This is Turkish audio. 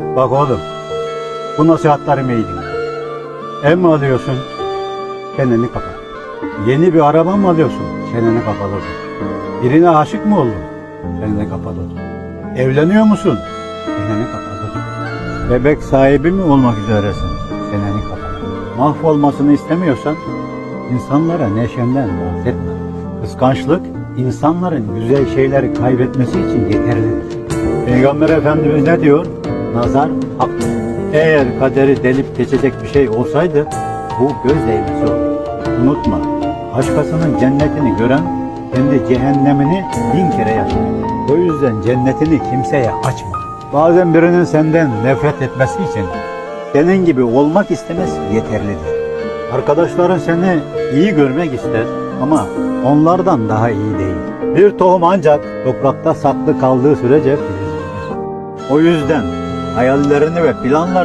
Bak oğlum, bu nasihatlarımı iyi dinle. Ev mi alıyorsun? Çeneni kapat. Yeni bir araba mı alıyorsun? Çeneni kapalı. Birine aşık mı oldun? Çeneni kapalı. Evleniyor musun? Çeneni kapalı. Bebek sahibi mi olmak üzeresin? Çeneni kapalı. Mahvolmasını istemiyorsan insanlara neşenden bahsetme. Kıskançlık insanların güzel şeyleri kaybetmesi için yeterlidir. Peygamber Efendimiz ne diyor? Nazar haktır. Eğer kaderi delip geçecek bir şey olsaydı bu göz değmesi olur. Unutma, başkasının cennetini gören kendi cehennemini bin kere yaşar. O yüzden cennetini kimseye açma. Bazen birinin senden nefret etmesi için senin gibi olmak istemesi yeterlidir. Arkadaşların seni iyi görmek ister ama onlardan daha iyi değil. Bir tohum ancak toprakta saklı kaldığı sürece filizlenir. O yüzden hayallerini ve planlarını